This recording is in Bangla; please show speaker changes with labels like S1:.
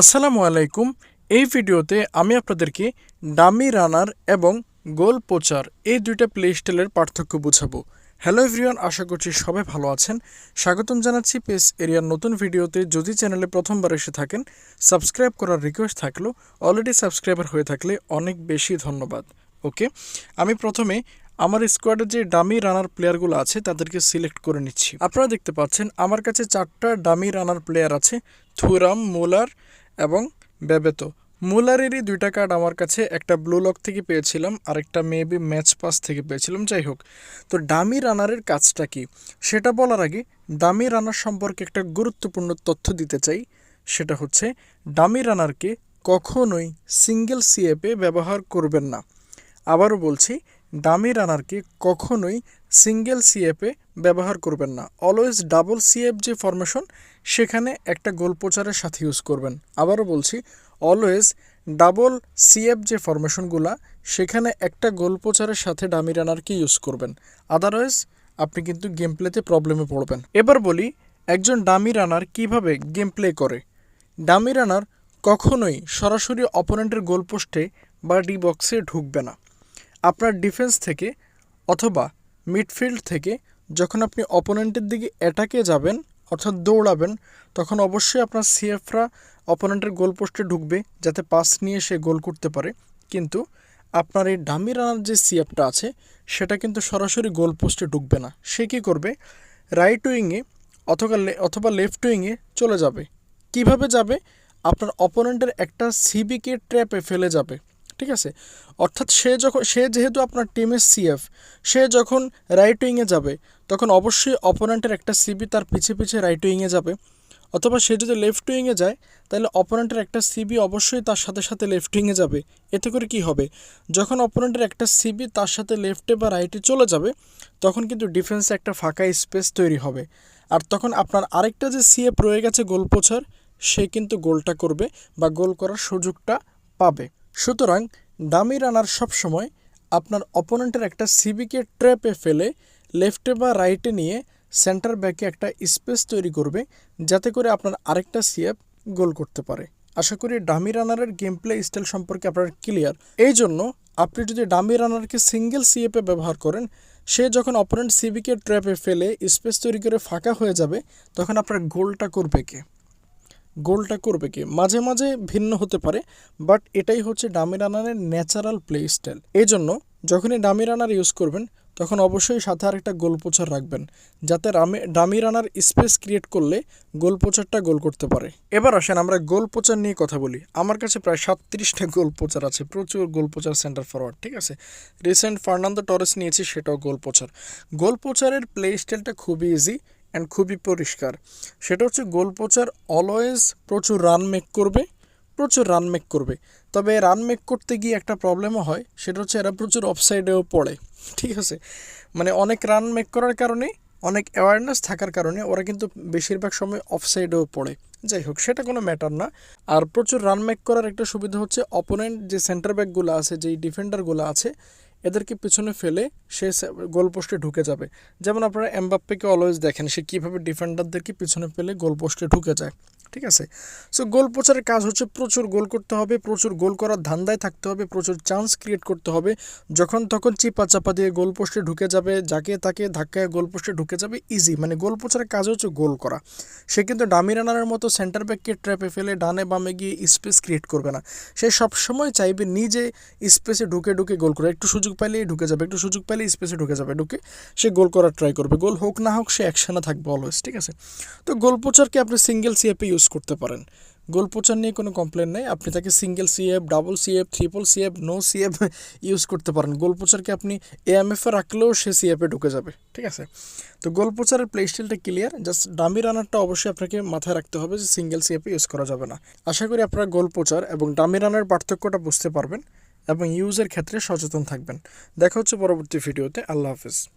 S1: আসসালামু আলাইকুম। এই ভিডিওতে আমি আপনাদেরকে ডামি রানার এবং গোল পোচার এই দুইটা প্লে স্টাইলের পার্থক্য বুঝাবো। হ্যালো এভরিওয়ান, আশা করছি সবাই ভালো আছেন। স্বাগতম জানাচ্ছি পেস এরিয়ার নতুন ভিডিওতে। যদি চ্যানেলে প্রথমবার এসে থাকেন, সাবস্ক্রাইব করার রিকোয়েস্ট থাকল অলরেডি সাবস্ক্রাইবার হয়ে থাকলে অনেক বেশি ধন্যবাদ। ওকে? আমি প্রথমে আমার স্কোয়াডের যে ডামি রানার প্লেয়ারগুলো আছে, তাদেরকে সিলেক্ট করে নিচ্ছি। আপনারা দেখতে পাচ্ছেন, আমার কাছে চারটা ডামি রানার প্লেয়ার আছে, থুরাম, মুলার এবং বেবেতো মুলারেরই দুইটা কার্ড আমার কাছে একটা ব্লু লক থেকে পেয়েছিলাম আর আরেকটা মেবি ম্যাচ পাস থেকে পেয়েছিলাম, যাই হোক। তো ডামি রানারের কাজটা কি? সেটা বলার আগে ডামি রানার সম্পর্কে একটা গুরুত্বপূর্ণ তথ্য দিতে চাই। সেটা হচ্ছে ডামি রানারকে কখনোই সিঙ্গেল সিএপে ব্যবহার করবেন না। আবারও বলছি ডামি রানারকে কখনোই সিঙ্গেল সিএফে ব্যবহার করবেন না। অলওয়েজ ডাবল সিএফ যে ফরমেশন, সেখানে একটা গোল প্রচারের সাথে ইউজ করবেন। আবারও বলছি, অলওয়েজ ডাবল সিএফ যে ফরমেশনগুলা, সেখানে একটা গোল প্রচারের সাথে ডামি রানারকে ইউজ করবেন। আদারওয়াইজ, আপনি কিন্তু গেম প্লেতে প্রবলেমে পড়বেন। এবার বলি, একজন ডামি রানার কীভাবে গেম প্লে করে? ডামি রানার কখনোই সরাসরি অপোনেন্টের গোল পোস্টে বা ডি বক্সে ঢুকবে না। আপনার ডিফেন্স থেকে অথবা মিডফিল্ড থেকে যখন আপনি অপোনেন্টের দিকে অ্যাটাকে যাবেন, অর্থাৎ দৌড়াবেন, তখন অবশ্যই আপনার সিএফরা অপোনেন্টের গোল পোস্টে ঢুকবে যাতে পাস নিয়ে সে গোল করতে পারে। কিন্তু আপনার এই ডামি রানার যে সিএফটা আছে, সেটা কিন্তু সরাসরি গোল পোস্টে ঢুকবে না। সে কী করবে? রাইট উইংয়ে অথবা অথবা লেফট উইংয়ে চলে যাবে। কীভাবে যাবে? আপনার অপোনেন্টের একটা সিবিকে ট্র্যাপে ফেলে যাবে। ঠিক আছে? অর্থাৎ সে যখন, সে যেহেতু আপনার টিমের সিএফ সে যখন রাইট উইংয়ে যাবে, তখন অবশ্যই অপোনেন্টের একটা সিবি তার পিছে পিছে রাইট উইংয়ে যাবে। অথবা সে যদি লেফট উইংয়ে যায়, তাহলে অপোনেন্টের একটা সিবি অবশ্যই তার সাথে সাথে লেফট উইংয়ে যাবে। এতে করে কি হবে? যখন অপোনেন্টের একটা সিবি তার সাথে লেফটে বা রাইটে চলে যাবে, তখন কিন্তু ডিফেন্সে একটা ফাঁকা স্পেস তৈরি হবে। আর তখন আপনার আরেকটা যে সিএফ রয়ে গেছে গোল পোছার সে কিন্তু গোলটা করবে বা গোল করার সুযোগটা পাবে। সুতরাং ডামি রানার সবসময় আপনার অপোনেন্টের একটা সিবিকে ট্র্যাপে ফেলে লেফটে বা রাইটে নিয়ে সেন্টার ব্যাকে একটা স্পেস তৈরি করবে, যাতে করে আপনার আরেকটা সিএফ গোল করতে পারে। আশা করি ডামি রানারের গেম প্লে স্টাইল সম্পর্কে আপনার ক্লিয়ার এই জন্য আপনি যদি ডামি রানারকে সিঙ্গেল সিএপে ব্যবহার করেন, সে যখন অপোনেন্ট সিবিকে ট্র্যাপে ফেলে স্পেস তৈরি করে ফাঁকা হয়ে যাবে, তখন আপনার গোলটা করবে কে? গোলটা করবে কি? মাঝে মাঝে ভিন্ন হতে পারে বাট এটাই হচ্ছে ডামি রানারের ন্যাচারাল প্লে স্টাইল এই জন্য যখনই ডামি রানার ইউজ করবেন, তখন অবশ্যই সাথে আরেকটা গোল পোচার রাখবেন, যাতে রামে ডামি রানার স্পেস ক্রিয়েট করলে গোল পোচারটা গোল করতে পারে। এবার আসেন আমরা গোল পোচার নিয়ে কথা বলি। আমার কাছে প্রায় সাতত্রিশটা গোল পোচার আছে, প্রচুর গোল পোচার সেন্টার ফরওয়ার্ড ঠিক আছে? রিসেন্ট ফার্নান্দো টরেস নিয়েছি, সেটাও গোল পোচার গোল পোচারের প্লে স্টাইলটা খুবই ইজি অ্যান্ড খুবই পরিষ্কার। সেটা হচ্ছে গোল পোচার অলওয়েজ প্রচুর রান মেক করবে, প্রচুর রান মেক করবে। তবে রান মেক করতে গিয়ে একটা প্রবলেমও হয়, সেটা হচ্ছে এরা প্রচুর অফসাইডেও পড়ে, ঠিক আছে? মানে অনেক রান মেক করার কারণে, অনেক অ্যাওয়ারনেস থাকার কারণে ওরা কিন্তু বেশিরভাগ সময় অফসাইডেও পড়ে। যাই হোক, সেটা কোনো ম্যাটার না। আর প্রচুর রান মেক করার একটা সুবিধা হচ্ছে অপোনেন্ট যে সেন্টার ব্যাকগুলো আছে, যেই ডিফেন্ডারগুলো আছে এদেরকে পিছনে ফেলে সে গোলপোস্টে ঢুকে যাবে। যেমন আপনারা এমবাপ্পেকে অলওয়েজ দেখেন, সে কীভাবে ডিফেন্ডারদেরকে পিছনে ফেলে গোলপোস্টে ঢুকে যায়। ঠিক আছে? সো গোল প্রচারের কাজ হচ্ছে প্রচুর গোল করতে হবে, প্রচুর গোল করার ধান্দায় থাকতে হবে, প্রচুর চান্স ক্রিয়েট করতে হবে। যখন তখন চিপা চাপা দিয়ে গোল পোস্টে ঢুকে যাবে, যাকে তাকে ধাক্কায় গোল পোস্টে ঢুকে যাবে ইজি মানে গোল প্রচারের কাজ হচ্ছে গোল করা। সে কিন্তু ডামি রানারের মতো সেন্টার ব্যাককে ট্র্যাপে ফেলে ডানে বামে গিয়ে স্পেস ক্রিয়েট করবে না। সে সবসময় চাইবে নিজে স্পেসে ঢুকে ঢুকে গোল করে। একটু সুযোগ পাইলেই ঢুকে যাবে, একটু সুযোগ পাইলে স্পেসে ঢুকে যাবে, ঢুকে সে গোল করার ট্রাই করবে। গোল হোক না হোক, সে অ্যাকশানে থাকবে অলওয়েজ ঠিক আছে? তো গোল প্রচারকে আপনি সিঙ্গেল সিএপে ইউজ করতে পারেন। গোল প্রচার নিয়ে কোনো কমপ্লেন নেই, আপনি তাকে single CF double CF triple CF no CF use করতে পারেন। গোল প্রচারকে আপনি এএমএফে রাখলেও সে সিএফে ঢুকে যাবে, ঠিক আছে? তো গোল প্রচারের প্লে স্টাইলটা ক্লিয়ার জাস্ট ডামি রানারটা অবশ্যই আপনাকে মাথায় রাখতে হবে যে সিঙ্গেল সিএফে ইউজ করা যাবে না। আশা করি আপনারা গোল প্রচার এবং ডামি রানের পার্থক্যটা বুঝতে পারবেন। এবং ইউজের ক্ষেত্রে সচেতন থাকবেন। দেখা হচ্ছে পরবর্তী ভিডিওতে। আল্লাহ হাফিজ।